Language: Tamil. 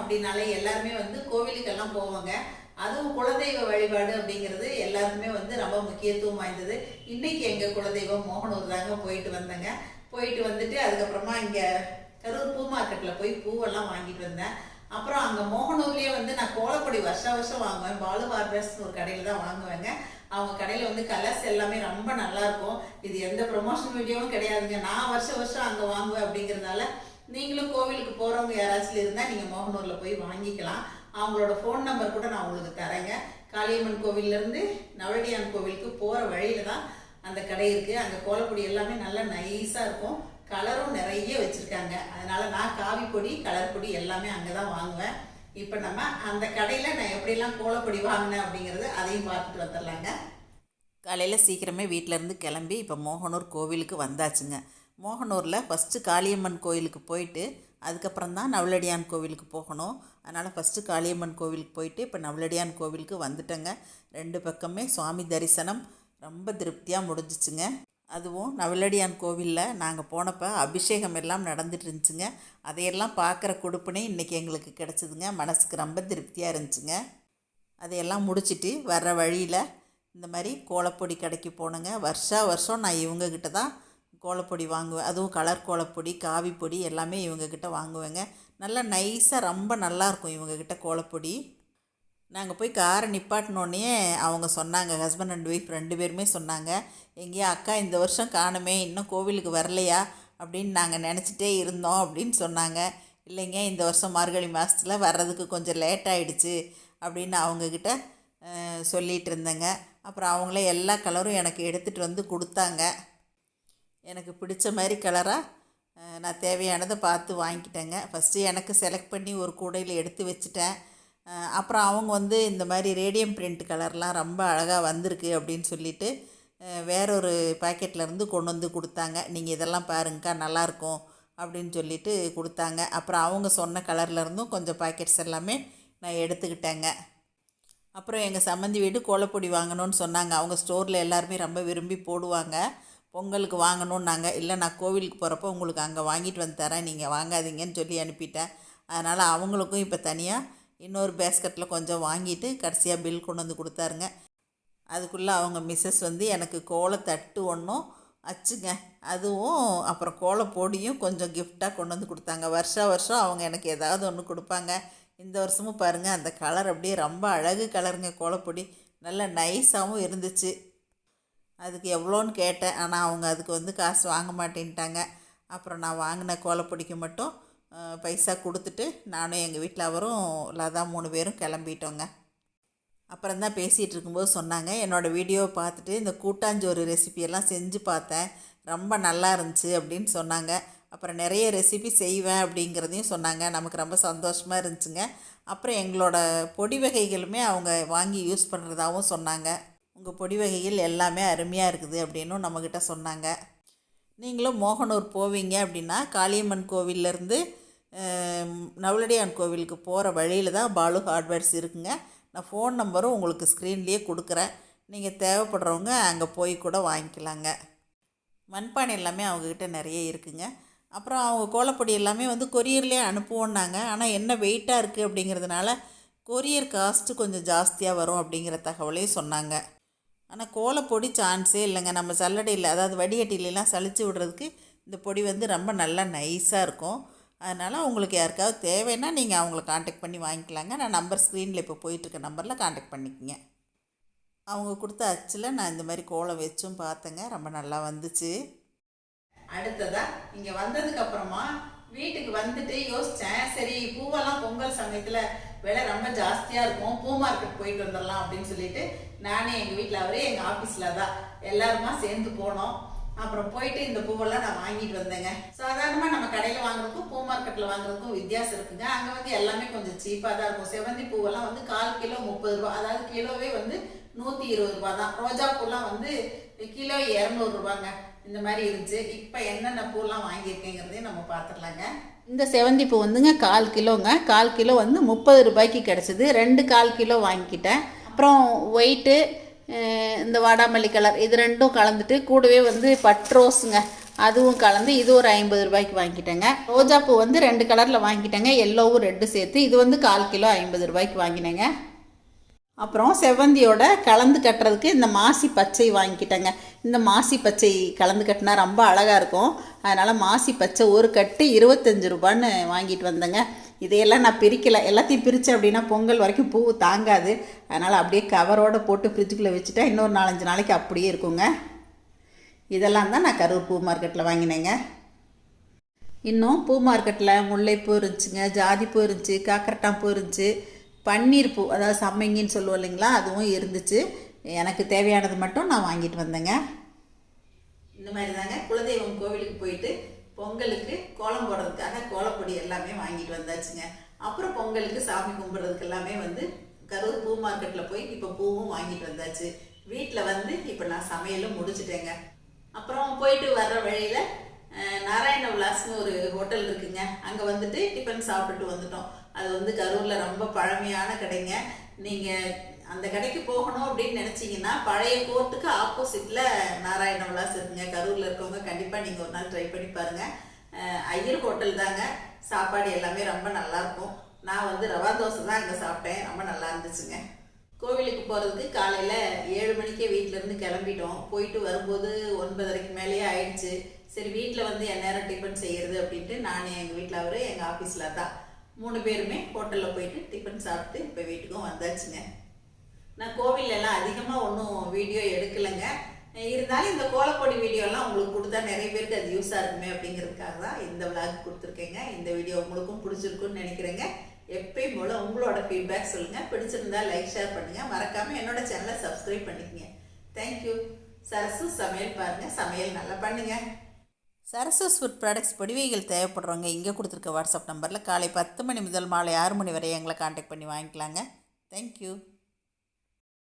அப்படின்னாலே எல்லாருமே வந்து கோவிலுக்கெல்லாம் போவாங்க. அதுவும் குலதெய்வ வழிபாடு அப்படிங்கிறது எல்லாருக்குமே வந்து ரொம்ப முக்கியத்துவம் வாய்ந்தது. இன்னைக்கு எங்கள் குலதெய்வம் மோகனூர் தாங்க போயிட்டு வந்தேங்க. போயிட்டு வந்துட்டு அதுக்கப்புறமா இங்கே கரூர் பூ மார்க்கெட்டில் போய் பூவெல்லாம் வாங்கிட்டு வந்தேன். அப்புறம் அங்கே மோகனூர்லேயே வந்து நான் கோலப்பொடி வருஷம் வருஷம் வாங்குவேன். பாலு பார்பர்ஸ்னு ஒரு கடையில் தான் வாங்குவேங்க. அவங்க கடையில் வந்து கலர்ஸ் எல்லாமே ரொம்ப நல்லா இருக்கும். இது எந்த ப்ரொமோஷன் வீடியோவும் கிடையாதுங்க. நான் வருஷம் வருஷம் அங்கே வாங்குவேன் அப்படிங்கறதுனால நீங்களும் கோவிலுக்கு போகிறவங்க யாராச்சும் இருந்தால் நீங்கள் மோகனூரில் போய் வாங்கிக்கலாம். அவங்களோட ஃபோன் நம்பர் கூட நான் உங்களுக்கு தரேங்க. காளியம்மன் கோவிலேருந்து இருந்து நவழடியான் கோவிலுக்கு போகிற வழியில தான் அந்த கடை இருக்குது அந்த கோலப்பொடி எல்லாமே நல்லா நைஸாக இருக்கும். கலரும் நிறைய வச்சுருக்காங்க. அதனால் நான் காவி பொடி கலர் பொடி எல்லாமே அங்கதான் வாங்குவேன். இப்போ நம்ம அந்த கடையில் நான் எப்படிலாம் கோலப்பொடி வாங்கினேன் அப்படிங்கிறது அதையும் பார்த்துட்டு வந்துடலாங்க. காலையில் சீக்கிரமே வீட்டிலேருந்து கிளம்பி இப்போ மோகனூர் கோவிலுக்கு வந்தாச்சுங்க. மோகனூரில் ஃபஸ்ட்டு காளியம்மன் கோவிலுக்கு போயிட்டு அதுக்கப்புறம் தான் நவலடியான் கோவிலுக்கு போகணும். அதனால் ஃபஸ்ட்டு காளியம்மன் கோவிலுக்கு போயிட்டு இப்போ நவலடியான் கோவிலுக்கு வந்துட்டேங்க. ரெண்டு பக்கமே சுவாமி தரிசனம். ரொம்ப திருப்தியாக முடிஞ்சிச்சுங்க. அதுவும் நவலடியான் கோவிலில் நாங்கள் போனப்போ அபிஷேகம் எல்லாம் நடந்துட்டு இருந்துச்சுங்க. அதையெல்லாம் பார்க்குற கொடுப்புனே இன்றைக்கி எங்களுக்கு கிடச்சிதுங்க. மனசுக்கு ரொம்ப திருப்தியாக இருந்துச்சுங்க. அதையெல்லாம் முடிச்சுட்டு வர்ற வழியில் இந்த மாதிரி கோலப்பொடி கடைக்கு போனேங்க. வருஷா வருஷம் நான் இவங்கக்கிட்ட தான் கோலப்பொடி வாங்குவேன். அதுவும் கலர் கோலப்பொடி காவிப்பொடி எல்லாமே இவங்கக்கிட்ட வாங்குவேங்க. நல்லா நைஸாக ரொம்ப நல்லாயிருக்கும் இவங்கக்கிட்ட கோலப்பொடி. நாங்கள் போய் காரை நிப்பாட்டினோடனே அவங்க சொன்னாங்க ஹஸ்பண்ட் அண்ட் ஒய்ஃப் ரெண்டு பேருமே சொன்னாங்க எங்கேயா அக்கா இந்த வருஷம் காணுமே இன்னும் கோவிலுக்கு வரலையா? அப்படின்னு நாங்கள் நினச்சிட்டே இருந்தோம் அப்படின்னு சொன்னாங்க. இல்லைங்க இந்த வருஷம் மார்கழி மாதத்தில் வர்றதுக்கு கொஞ்சம் லேட் ஆகிடுச்சு அப்படின்னு அவங்கக்கிட்ட சொல்லிகிட்டு சொல்லிட்டு இருந்தேங்க. அப்புறம் அவங்களே எல்லா கலரும் எனக்கு எடுத்துகிட்டு வந்து கொடுத்தாங்க. எனக்கு பிடிச்ச மாதிரி கலராக நான் தேவையானதை பார்த்து வாங்கிக்கிட்டேங்க. ஃபஸ்ட்டு எனக்கு செலக்ட் பண்ணி ஒரு கூடையில் எடுத்து வச்சுட்டேன். அப்புறம் அவங்க வந்து இந்த மாதிரி ரேடியம் பிரிண்ட் கலர்லாம் ரொம்ப அழகாக வந்திருக்கு அப்படின்னு சொல்லிட்டு வேறொரு பேக்கெட்லேருந்து கொண்டு வந்து கொடுத்தாங்க. நீங்கள் இதெல்லாம் பாருங்கக்கா நல்லாயிருக்கும் அப்படின்னு சொல்லிட்டு கொடுத்தாங்க. அப்புறம் அவங்க சொன்ன கலர்ல இருந்தும் கொஞ்சம் பாக்கெட்ஸ் எல்லாமே நான் எடுத்துக்கிட்டேங்க. அப்புறம் எங்கள் சம்மந்தி வீடு கோலப்பொடி வாங்கணும்னு சொன்னாங்க. அவங்க ஸ்டோரில் எல்லாருமே ரொம்ப விரும்பி போடுவாங்க. பொங்கலுக்கு வாங்கணுன்னாங்க இல்லை நான் கோவிலுக்கு போகிறப்போ உங்களுக்கு அங்கே வாங்கிட்டு வந்து தரேன். நீங்கள் வாங்காதீங்கன்னு சொல்லி அனுப்பிட்டேன். அதனால் அவங்களுக்கும் இப்போ தனியாக இன்னொரு பேஸ்கெட்டில் கொஞ்சம் வாங்கிட்டு கடைசியாக பில் கொண்டு வந்து கொடுத்தாருங்க. அதுக்குள்ளே அவங்க மிஸ்ஸஸ் வந்து எனக்கு கோலத்தட்டு ஒன்றும் அச்சுங்க. அதுவும் அப்புறம் கோலப்பொடியும் கொஞ்சம் கிஃப்டாக கொண்டு வந்து கொடுத்தாங்க. வருஷா வருஷம் அவங்க எனக்கு ஏதாவது ஒன்று கொடுப்பாங்க. இந்த வருஷமும் பாருங்கள் அந்த கலர் அப்படியே ரொம்ப அழகு கலருங்க கோலப்பொடி. நல்ல நைஸாகவும் இருந்துச்சு. அதுக்கு எவ்வளோன்னு கேட்டேன். ஆனால் அவங்க அதுக்கு வந்து காசு வாங்க மாட்டேன்ட்டாங்க. அப்புறம் நான் வாங்கின கோலப்பொடிக்கு மட்டும் பைசா கொடுத்துட்டு நானும் எங்கள் வீட்டில் அவரும் லதா மூணு பேரும் கிளம்பிட்டோங்க. அப்புறம் தான் பேசிகிட்டு இருக்கும்போது சொன்னாங்க என்னோடய வீடியோவை பார்த்துட்டு இந்த கூட்டாஞ்சோறு ரெசிபியெல்லாம் செஞ்சு பார்த்தேன். ரொம்ப நல்லா இருந்துச்சு அப்படின்னு சொன்னாங்க. அப்புறம் நிறைய ரெசிபி செய்வேன் அப்படிங்கிறதையும் சொன்னாங்க. நமக்கு ரொம்ப சந்தோஷமாக இருந்துச்சுங்க. அப்புறம் எங்களோட பொடி வகைகளுமே அவங்க வாங்கி யூஸ் பண்ணுறதாகவும் சொன்னாங்க. உங்கள் பொடி வகைகள் எல்லாமே அருமையாக இருக்குது அப்படின்னும் நம்மக்கிட்ட சொன்னாங்க. நீங்களும் மோகனூர் போவீங்க அப்படின்னா காளியம்மன் கோவில்லேருந்து நவலடியான் கோவிலுக்கு போகிற வழியில் தான் பாலு ஹார்ட்வேர்ஸ் இருக்குங்க. நான் ஃபோன் நம்பரும் உங்களுக்கு ஸ்க்ரீன்லேயே கொடுக்குறேன். நீங்கள் தேவைப்படுறவங்க அங்கே போய் கூட வாங்கிக்கலாங்க. மண்பானை எல்லாமே அவங்கக்கிட்ட நிறைய இருக்குங்க. அப்புறம் அவங்க கோலப்பொடி எல்லாமே வந்து கொரியர்லேயே அனுப்புவோன்னாங்க ஆனால் என்ன வெயிட்டாக இருக்குது அப்படிங்கிறதுனால கொரியர் காஸ்ட்டு கொஞ்சம் ஜாஸ்தியாக வரும் அப்படிங்கிற தகவலையும் சொன்னாங்க. ஆனால் கோலப்பொடி சான்ஸே இல்லைங்க. நம்ம சல்லடையில் அதாவது வடிகட்டிலெலாம் சளிச்சு விடுறதுக்கு இந்த பொடி வந்து ரொம்ப நல்லா நைஸாக இருக்கும். அதனால் உங்களுக்கு யாருக்காவது தேவைன்னா நீங்கள் அவங்கள காண்டாக்ட் பண்ணி வாங்கிக்கலாங்க. நான் நம்பர் ஸ்க்ரீனில் இப்போ போயிட்டுருக்க நம்பரில் காண்டாக்ட் பண்ணிக்கங்க. அவங்க கொடுத்த அச்சில் நான் இந்த மாதிரி கோலம் வச்சும் பார்த்தேங்க. ரொம்ப நல்லா வந்துச்சு. அடுத்ததாக இங்கே வந்ததுக்கப்புறமா வீட்டுக்கு வந்துட்டு யோசித்தேன் சரி பூவெல்லாம் பொங்கல் சமயத்தில் விலை ரொம்ப ஜாஸ்தியா இருக்கும். பூ மார்க்கெட் போயிட்டு வந்துடலாம் அப்படின்னு சொல்லிட்டு நானே எங்க வீட்டில் அவரே எங்க ஆபீஸ்ல தான் எல்லாருமா சேர்ந்து போனோம். அப்புறம் போயிட்டு இந்த பூவெல்லாம் நான் வாங்கிட்டு வந்தேங்க. சாதாரணமாக நம்ம கடையில் வாங்குறதுக்கும் பூ மார்க்கெட்டில் வாங்குறதுக்கும் வித்தியாசம் இருக்குங்க. அங்கே வந்து எல்லாமே கொஞ்சம் சீப்பாக தான் இருக்கும். செவந்தி பூவெல்லாம் வந்து கால் கிலோ முப்பது ரூபா அதாவது கிலோவே வந்து நூற்றி இருபது ரூபா தான் ரோஜா பூலாம் வந்து கிலோ இரநூறுபாங்க இந்த மாதிரி இருந்துச்சு. இப்போ என்னென்ன பூலாம் வாங்கியிருக்கேங்கிறதையும் நம்ம பார்த்துடலாங்க இந்த செவந்தி பூ வந்துங்க கால் கிலோங்க. கால் கிலோ வந்து முப்பது ரூபாய்க்கு கிடச்சிது. ரெண்டு கால் கிலோ வாங்கிக்கிட்டேன். அப்புறம் ஒயிட்டு இந்த வாடாமல்லி கலர் இது ரெண்டும் கலந்துட்டு கூடவே வந்து பட் ரோஸுங்க. அதுவும் கலந்து இது ஒரு ஐம்பது ரூபாய்க்கு வாங்கிட்டேங்க. ரோஜாப்பூ வந்து ரெண்டு கலரில் வாங்கிட்டேங்க. எல்லோவும் ரெட்டு சேர்த்து இது வந்து கால் கிலோ ஐம்பது ரூபாய்க்கு வாங்கினேங்க. அப்புறம் செவ்வந்தியோட கலந்து கட்டுறதுக்கு இந்த மாசி பச்சை வாங்கிக்கிட்டேங்க. இந்த மாசி பச்சை கலந்து கட்டினா ரொம்ப அழகாக இருக்கும். அதனால் மாசி பச்சை ஒரு கட்டு இருபத்தஞ்சு ரூபான்னு வாங்கிட்டு வந்தேங்க. இதையெல்லாம் நான் பிரிக்கலை. எல்லாத்தையும் பிரித்தேன் அப்படின்னா பொங்கல் வரைக்கும் பூ தாங்காது. அதனால் அப்படியே கவரோடு போட்டு ஃப்ரிட்ஜுக்குள்ளே வச்சுட்டா இன்னொரு நாலஞ்சு நாளைக்கு அப்படியே இருக்குங்க. இதெல்லாம் தான் நான் கரூர் பூ மார்க்கெட்டில் வாங்கினேங்க. இன்னும் பூ மார்க்கெட்டில் முல்லைப்பூ இருந்துச்சுங்க ஜாதிப்பூ இருந்துச்சு காக்கரட்டான் பூ இருந்துச்சு. பன்னீர் பூ அதாவது சம்மங்கின்னு சொல்லுவோம் இல்லைங்களா அதுவும் இருந்துச்சு. எனக்கு தேவையானது மட்டும் நான் வாங்கிட்டு வந்தேங்க. இந்த மாதிரி தாங்க குலதெய்வம் கோவிலுக்கு போயிட்டு பொங்கலுக்கு கோலம் போடுறதுக்காக கோலப்பொடி எல்லாமே வாங்கிட்டு வந்தாச்சுங்க. அப்புறம் பொங்கலுக்கு சாமி கும்பிட்றதுக்கு எல்லாமே வந்து கரூர் பூ மார்க்கெட்டில் போய் இப்போ பூவும் வாங்கிட்டு வந்தாச்சு. வீட்டில் வந்து இப்போ நான் சமையலும் முடிச்சுட்டேங்க. அப்புறம் போயிட்டு வர்ற வழியில் நாராயண விலாஸ்னு ஒரு ஹோட்டல் இருக்குங்க. அங்கே வந்துட்டு டிஃபன் சாப்பிட்டுட்டு வந்துட்டோம். அது வந்து கரூரில் ரொம்ப பழமையான கடைங்க. நீங்கள் அந்த கடைக்கு போகணும் அப்படின்னு நினச்சிங்கன்னா பழைய கோர்ட்டுக்கு ஆப்போசிட்டில் நாராயண விலாஸ் இருக்குங்க. கரூரில் இருக்கவங்க கண்டிப்பாக நீங்கள் ஒரு நாள் ட்ரை பண்ணி பாருங்கள் ஐயர் ஹோட்டல் தாங்க. சாப்பாடு எல்லாமே ரொம்ப நல்லாயிருக்கும் நான் வந்து ரவா தோசை தான் அங்கே சாப்பிட்டேன். ரொம்ப நல்லா இருந்துச்சுங்க. கோவிலுக்கு போகிறதுக்கு காலையில் ஏழு மணிக்கே வீட்டிலேருந்து கிளம்பிட்டோம். போயிட்டு வரும்போது ஒன்பதரைக்கு மேலேயே ஆயிடுச்சு. சரி வீட்டில் வந்து என் நேரம் டிஃபன் செய்கிறது அப்படின்ட்டு நான் எங்கள் வீட்டில் அவர் எங்கள் ஆஃபீஸில் தான். மூணு பேருமே ஹோட்டலில் போயிட்டு டிஃபன் சாப்பிட்டு இப்போ வீட்டுக்கும் வந்தாச்சுங்க. நான் கோவிலெல்லாம் அதிகமாக ஒன்றும் வீடியோ எடுக்கலைங்க. இருந்தாலும் இந்த கோலப்பொடி வீடியோலாம் உங்களுக்கு கொடுத்தா நிறைய பேருக்கு அது யூஸாக இருக்குமே அப்படிங்கிறதுக்காக தான் இந்த விளாக் கொடுத்துருக்கேங்க. இந்த வீடியோ உங்களுக்கும் பிடிச்சிருக்குன்னு நினைக்கிறேங்க. எப்பயும் போல் உங்களோட ஃபீட்பேக் சொல்லுங்கள் பிடிச்சிருந்தா லைக் ஷேர் பண்ணுங்கள் மறக்காமல் என்னோட சேனலை சப்ஸ்கிரைப் பண்ணிக்கங்க. தேங்க்யூ சரசு சமையல் பாருங்கள் சமையல் நல்லா பண்ணுங்கள் சரஸ்வஸ் ஃபுட் ப்ராடக்ட்ஸ் பொடிவைகள் தேவைப்படுறவங்க இங்கே கொடுத்துருக்க வாட்ஸ்அப் நம்பரில் காலை பத்து மணி முதல் மாலை ஆறு மணி வரை எங்களை காண்டாக்ட் பண்ணி வாங்கிக்கலாங்க. தேங்க்யூ